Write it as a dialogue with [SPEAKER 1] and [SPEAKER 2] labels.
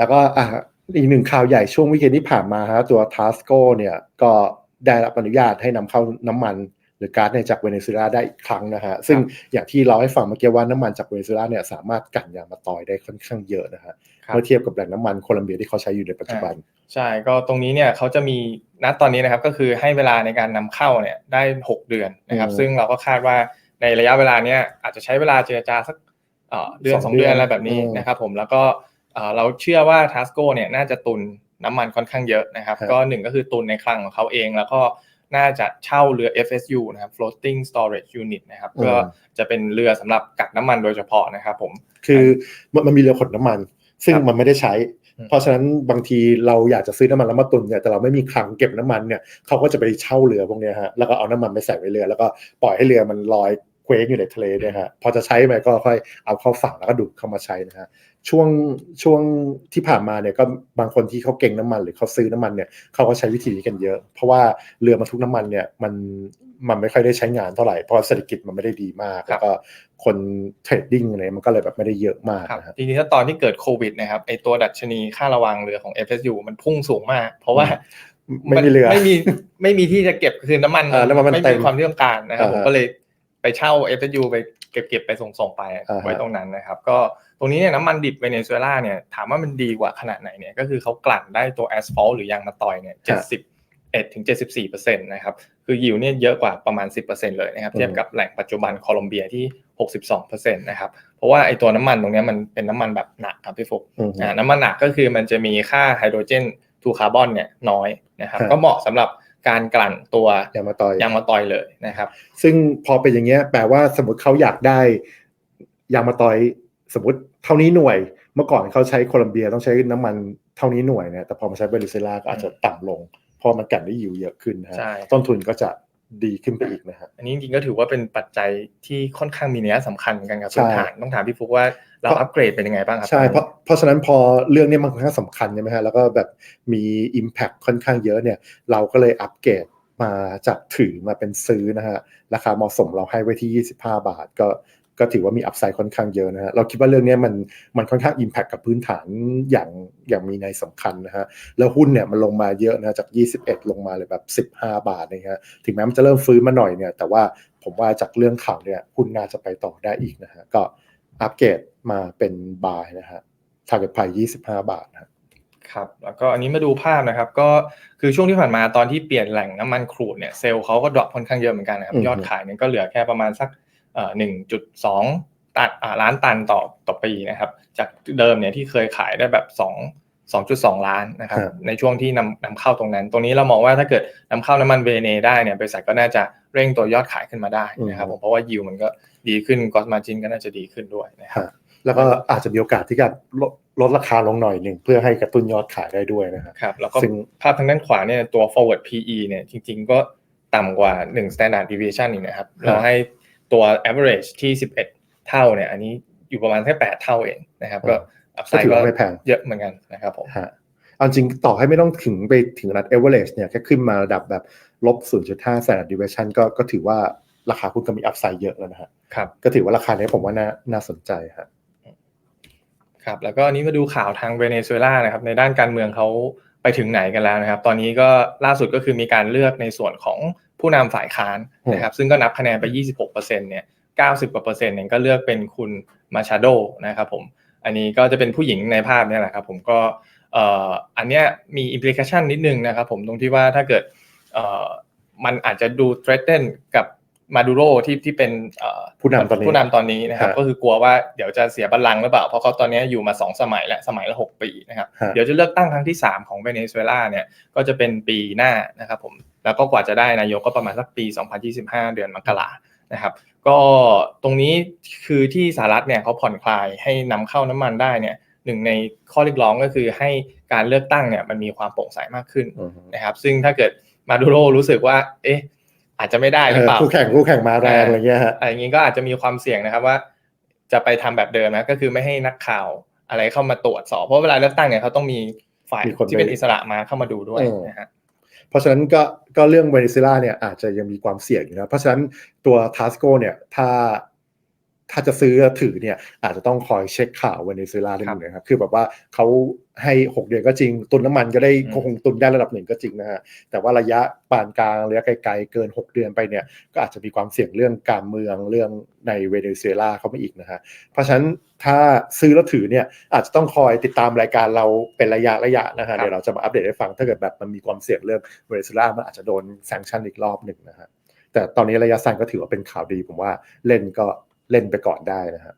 [SPEAKER 1] แล้วก็อะอีกหนึ่งข่าวใหญ่ช่วงวิกเอนที่ผ่านมาฮะตัวทัสโกเนี่ยก็ได้รับอนุญาตให้นำเข้าน้ำมันหรือก๊าซเนี่ยจากเวเนซุเอลาได้อีกครั้งนะฮะซึ่งอย่างที่เราให้ฟังเมื่อกี้ว่าน้ำมันจากเวเนซุเอลาเนี่ยสามารถกันยางมะตอยได้ค่อนข้างเยอะนะฮะ
[SPEAKER 2] ครับ
[SPEAKER 1] เมื่อเทียบกับแหล่งน้ำมันโคลัมเบียที่เขาใช้อยู่ในปัจจุบัน
[SPEAKER 2] ใช่ก็ตรงนี้เนี่ยเขาจะมีณตอนนี้นะครับก็คือให้เวลาในการนำเข้าเนี่ยได้ 6 เดือนนะครับ
[SPEAKER 1] อืม
[SPEAKER 2] ซึ่งเราก็คาดว่าในระยะเวลาเนี้ยอาจจะใช้เวลาเจรจาสักเอ่อเดือน
[SPEAKER 1] ส
[SPEAKER 2] ส
[SPEAKER 1] อ
[SPEAKER 2] องง
[SPEAKER 1] เดื
[SPEAKER 2] เดื
[SPEAKER 1] อ
[SPEAKER 2] อนนอะไรแบบนี้
[SPEAKER 1] อืม
[SPEAKER 2] นะครับผมแล้วก็ เอ่อเราเชื่อว่าทัสโกเนี่ยน่าจะตุนน้ำมันค่อนข้างเยอะนะครับ
[SPEAKER 1] ครับ
[SPEAKER 2] ก็หนึ่งก็คือตุนในคลังของเขาเอง แล้วก็น่าจะเช่าเรือ FSU นะครับ floating storage unit นะครับก็จะเป็นเรือสำหรับกักน้ำมันโดยเฉพาะนะครับผม
[SPEAKER 1] คือมันมันมีเรือขนน้ำมัน ซึ่ง
[SPEAKER 2] ครับ
[SPEAKER 1] มันไม่ได้ใช้
[SPEAKER 2] อืม
[SPEAKER 1] เพราะฉะนั้นบางทีเราอยากจะซื้อน้ำมันแล้วมาตุนเนี่ยแต่เราไม่มีคลังเก็บน้ำมันเนี่ยเขาก็จะไปเช่าเรือพวกเนี้ยฮะแล้วก็เอาน้ำมันไปใส่ไว้เรือ แล้วก็ปล่อยให้เรือมันลอยเคว้งอยู่ในทะเลเนี่ยฮะพอจะใช้ไปก็ค่อยเอาเข้าฝั่งแล้วก็ดูดเข้ามาใช้นะฮะ ช่วงช่วงที่ผ่านมาเนี่ยก็บางคนที่เขาเก่งน้ำมันหรือเขาซื้อน้ำมันเนี่ยเขาก็ใช้วิธีนี้กันเยอะ เพราะว่าเรือบรรทุกน้ำมันเนี่ยมันมันไม่ค่อยได้ใช้งานเท่าไหร่เพราะเศรษฐกิจมันไม่ได้ดีมาก
[SPEAKER 2] ครับ
[SPEAKER 1] แล้วก็คนเทรดดิ้งอะไรมันก็เลยแบบไม่ได้เยอะมาก
[SPEAKER 2] ครับ
[SPEAKER 1] นะฮะ
[SPEAKER 2] จริงๆถ้าตอนที่เกิดโควิดนะครับไอตัวดัชนีค่าระวังเรือของ FSU มันพุ่งสูงมาก เพราะว่า
[SPEAKER 1] ไม่มีเรือ
[SPEAKER 2] ไม่มีไม่มีที่จะเก็บคือน้ำมัน
[SPEAKER 1] เออน้ำมันมัน
[SPEAKER 2] ไม่
[SPEAKER 1] เต็
[SPEAKER 2] มี
[SPEAKER 1] ม
[SPEAKER 2] ความที่ต้องการนะครับผม
[SPEAKER 1] อ่าฮะ
[SPEAKER 2] ก็เลยไปเช่า FSU ไปเก็บเก็บไปส่งส่งๆไป
[SPEAKER 1] อ่าฮะ
[SPEAKER 2] ไว้ตรงนั้นนะครับ ก็ ตรงนี้เนี่ยน้ำมันดิบเวเนซุเอลาเนี่ยถามว่ามันดีกว่าขนาดไหนเนี่ยก็คือเขากลั่นได้ตัวแอสฟัลต์หรือยางมะตอยเนี่ยเจ็ดสิบเอ็ดถึงเจ็ดสิบสี่เปอร์เซ็นต์นะครับคือยิวเนี่ยเยอะกว่าประมาณสิบเปอร์เซ็นต์เลยนะครับเทียบกับแหล่งปัจจุบันโคลอมเบียที่หกสิบสองเปอร์เซ็นต์นะครับเพราะว่าไอตัวน้ำมันตรงเนี้ยมันเป็นน้ำมันแบบหนักครับพี่ฟุก
[SPEAKER 1] อืม
[SPEAKER 2] อ่าน้ำมันหนักก็คือมันจะมีค่าไฮโดรเจนทูคาร์บอนเนี่ยน้อยนะครับ
[SPEAKER 1] ครับ
[SPEAKER 2] ก็เหมาะสำหรับการกลั่นตัวยา
[SPEAKER 1] งมะตอย
[SPEAKER 2] ยางมะตอยเลยนะครับ
[SPEAKER 1] ซึ่งพอเป็นอย่างเงี้ยแปลว่าสมมติเขาอยากได้ยางมะตอย สมมติเท่านี้หน่วยเมื่อก่อนเขาใช้โคลัมเบียต้องใช้น้ำมันเท่านี้หน่วยเนี่ยแต่พอมาใช้เวเนซุเอลาก็อาจจะต่ำลงเพราะมันกันได้อยู่เยอะขึ้นนะฮะ
[SPEAKER 2] ใช่
[SPEAKER 1] ต้นทุนก็จะดีขึ้นไปอีกนะฮะ
[SPEAKER 2] อันนี้จริงๆก็ถือว่าเป็นปัจจัยที่ค่อนข้างมีนัยสำคัญเหมือนกันครับ
[SPEAKER 1] ใช่
[SPEAKER 2] พื้นฐานต้องถามพี่ฟุกว่าเรา
[SPEAKER 1] เพราะ
[SPEAKER 2] อัปเกรดเป็นยังไงบ้างครับ
[SPEAKER 1] ใช่เพราะเพราะฉะนั้นพอเรื่องนี้มันค่อนข้างสำคัญใช่ไหมฮะแล้วก็แบบมี Impact ค่อนข้างเยอะเนี่ย เราก็เลยอัปเกรดมาจากถือมาเป็นซื้อนะฮะราคาเหมาะสมเราให้ไว้ที่ 25 บาท ก็ ก็ถือว่ามีอัพไซด์ค่อนข้างเยอะนะฮะเราคิดว่าเรื่องนี้มันมันค่อนข้าง Impact กับพื้นฐานอย่างอย่างมีในยสำคัญนะฮะแล้วหุ้นเนี่ยมันลงมาเยอะนะจาก 21 ลงมาเลยแบบ 15 บาทนะฮะถึงแม้มันจะเริ่มฟื้นมาหน่อยเนี่ยแต่ว่าผมว่าจากเรื่องข่าวเนี่ยหุ้นน่าจะไปต่อได้อีกนะฮะก็อัปเกรดมาเป็นบายนะฮะ target price 25 บาทนะฮะ
[SPEAKER 2] ครับแล้วก็อันนี้มาดูภาพนะครับก็คือช่วงที่ผ่านมาตอนที่เปลี่ยนแหล่งน้ำมันครูดเนี่ยเซลล์เขาก็ดรอปค่อนข้างเยอะเหมือนกันนะครับ
[SPEAKER 1] อืม
[SPEAKER 2] ยอดขายเนี่ยก็เหลือแค่ประมาณสัก เอ่อหนึ่งจุดสองตันอ่าล้านตันต่อต่อปีนะครับ จากเดิมเนี่ยที่เคยขายได้แบบสองสองจุดสองล้านนะครับ
[SPEAKER 1] ครับ
[SPEAKER 2] ในช่วงที่นำนำเข้าตรงนั้น ตรงนี้เรามองว่าถ้าเกิดนำเข้าน้ำมันเวเนได้เนี่ยบริษัทก็น่าจะเร่งตัวยอดขายขึ้นมาได้นะครับผมเพราะว่ายิวมันก็ดีขึ้นกอสมาจินก็น่าจะดีขึ้นด้วยนะครับ
[SPEAKER 1] ฮะแล้วก็อาจจะมีโอกาสที่จะลดลดราคาลงหน่อยหนึ่งเพื่อให้กระตุ้นยอดขายได้ด้วยนะฮะ
[SPEAKER 2] ครับแล้วก็
[SPEAKER 1] ซึ่ง
[SPEAKER 2] ภาพทางด้านขวาเนี่ยตัว forward PE เนี่ยจริง ๆ ก็ต่ำกว่า1 standard deviation อีกนะครับเราให้ ตัว average ที่ 11 เท่าเนี่ยอันนี้อยู่ประมาณแค่ 8 เท่าเองนะครับก็อัพไซ
[SPEAKER 1] ก็ถื
[SPEAKER 2] ด์
[SPEAKER 1] อ
[SPEAKER 2] ก็
[SPEAKER 1] ว่าไม่แพง
[SPEAKER 2] เยอะเหมือนกันนะครับผม
[SPEAKER 1] ฮะเอาจริงต่อให้ไม่ต้องถึงไปถึงระดับ average เนี่ยแค่ขึ้นมาระดับแบบลบ 0.5 standard deviation ก็ก็ถือว่าราคาหุ้นก็มีอัพไซด์เยอะแล้วนะฮะ
[SPEAKER 2] ครับ
[SPEAKER 1] ก็ถือว่าราคานี้ผมว่าน่าน่าสนใจฮะ
[SPEAKER 2] ครับแล้วก็อันนี้มาดูข่าวทางเวเนซุเอลานะครับในด้านการเมืองเขาไปถึงไหนกันแล้วนะครับ ตอนนี้ก็ล่าสุดก็คือมีการเลือกในส่วนของ ผู้นำฝ่ายค้านนะครับซึ่งก็นับคะแนนไป 26%เนี่ย90กว่าเปอร์เซ็นต์เนี่ยก็เลือกเป็นคุณมาชาโดนะครับผมอันนี้ก็จะเป็นผู้หญิงในภาพเนี่ยแหละครับผมก็เอ่ออันเนี้ยมีอิมพลิเคชันนิดนึงนะครับผมตรงที่ว่าถ้าเกิดเอ่อมันอาจจะดู threaten กับมาดูโรที่ที่เป็นเอ่อ
[SPEAKER 1] ผู้นำตอนนี้
[SPEAKER 2] ผู้นำตอนนี้นะครับ
[SPEAKER 1] ฮะ
[SPEAKER 2] ก็คือกลัวว่าเดี๋ยวจะเสียบัลลังก์หรือเปล่า เพราะเขาตอนนี้อยู่มา 2 สมัยและสมัยละ 6 ปีนะครับ
[SPEAKER 1] ฮะ
[SPEAKER 2] เดี๋ยวจะเลือกตั้งครั้งที่ 3 ของเวเนซุเอลาเนี่ยก็จะเป็นปีหน้านะครับผม แล้วก็กว่าจะได้นายกก็ประมาณสักปี 2025 เดือนมกรานะครับ ก็ตรงนี้คือที่สหรัฐเนี่ยเขาผ่อนคลายให้นำเข้าน้ำมันได้เนี่ยหนึ่งในข้อเรียกร้องก็คือให้การเลือกตั้งเนี่ยมันมีความโปร่งใสมากขึ้น
[SPEAKER 1] อืม
[SPEAKER 2] นะครับ ซึ่งถ้าเกิดมาดูโรรู้สึกว่า เอ๊ะ อาจจะไม่ได้หรือเปล่า
[SPEAKER 1] คู่แข่งคู่แข่งมาแรงอะไรเงี้ยฮะ
[SPEAKER 2] อะไรอย่างนี้ก็อาจจะมีความเสี่ยงนะครับว่า จะไปทำแบบเดิมนะก็คือไม่ให้นักข่าวอะไรเข้ามาตรวจสอบเพราะเวลาเลือกตั้งเนี่ยเขาต้องมีฝ่าย
[SPEAKER 1] มีคน
[SPEAKER 2] ที่เป็น
[SPEAKER 1] ไป
[SPEAKER 2] อิสระมาเข้ามาดูด้วย
[SPEAKER 1] เออ
[SPEAKER 2] นะฮะ
[SPEAKER 1] เพราะฉะนั้นก็ก็เรื่องเวเนซุเอลาเนี่ยอาจจะยังมีความเสี่ยงอยู่นะเพราะฉะนั้นตัวทัสโกเนี่ยถ้า ถ้าจะซื้อถือเนี่ยอาจจะต้องคอยเช็คข่าวเวเนซุเอลาด้วยนะครับคือแบบว่าเขาให้หกเดือนก็จริง ตุนน้ำมันก็ได้
[SPEAKER 2] อืม
[SPEAKER 1] คงตุนได้ระดับหนึ่งก็จริงนะฮะแต่ว่าระยะปานกลางระยะไกลๆเกิน 6 เดือนไปเนี่ยก็อาจจะมีความเสี่ยงเรื่องการเมืองเรื่องในเวเนซุเอลาเข้ามาอีกนะฮะเพราะฉะนั้นถ้าซื้อแล้วถือเนี่ยอาจจะต้องคอยติดตามรายการเราเป็นระยะระยะนะฮะเดี๋ยวเราจะมาอัปเดตให้ฟังถ้าเกิดแบบมันมีความเสี่ยงเรื่องเวเนซุเอลามันอาจจะโดนแซงชั่นอีกรอบหนึ่งนะฮะแต่ตอนนี้ระยะสั้นก็ถือว่าเป็นข่าวดีผมว่าเล่นก็ เล่นไปก่อนได้นะฮะ